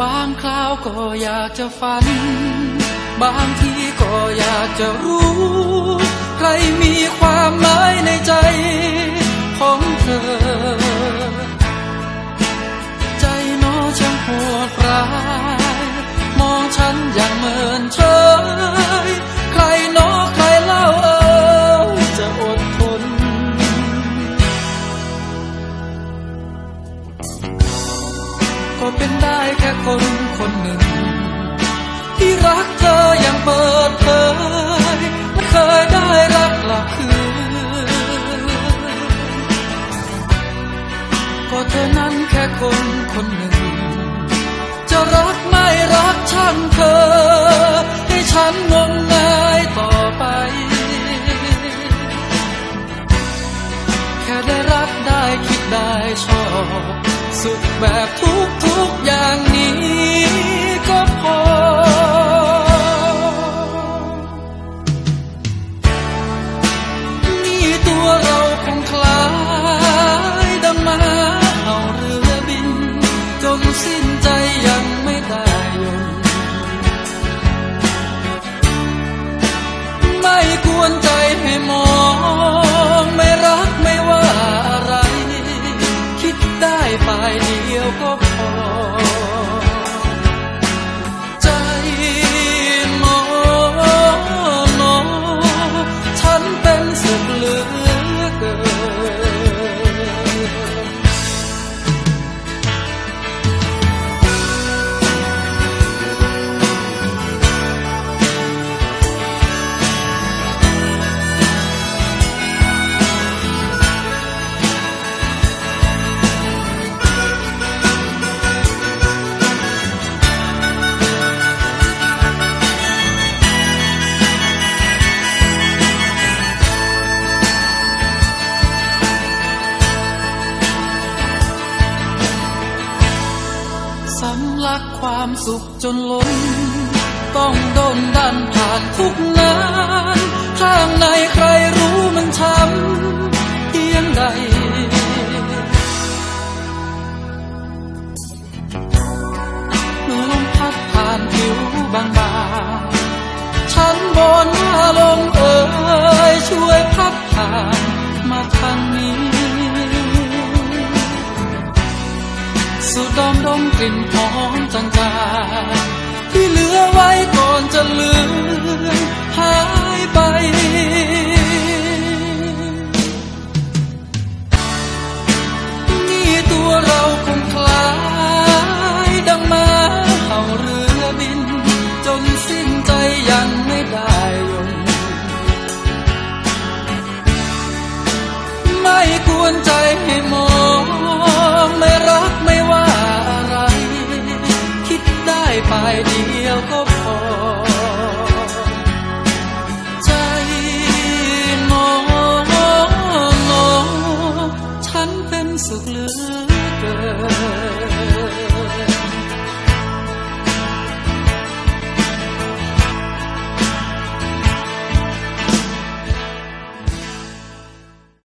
บางคราวก็อยากจะฝัน บางทีก็อยากจะรู้ ใครมีความหมายในใจของเธอ ก็เป็นได้แค่คนคนหนึ่ง ที่รักเธออย่างเปิดเผยไม่เคยได้รักกลับคืนก็เธอนั้นแค่คนคนหนึ่ง จะรักไม่รักช่างเธอ ให้ฉันงมงายต่อไปแค่ได้รักได้คิดได้ชอบ สุขแบบทุกทุกๆอย่างนี้ สำลักความสุขจนล้น ต้องโดนดันผ่านทุกงานข้างในใครรู้มันช้ำเพียงใดเมื่อลมพัดผ่านผิวบางๆฉันบนว่าลมเอ่ยช่วยพัดผ่านมาทางนี้ สูดดมดมกลิ่นหอมจางๆที่เหลือไว้ก่อนจะเลือ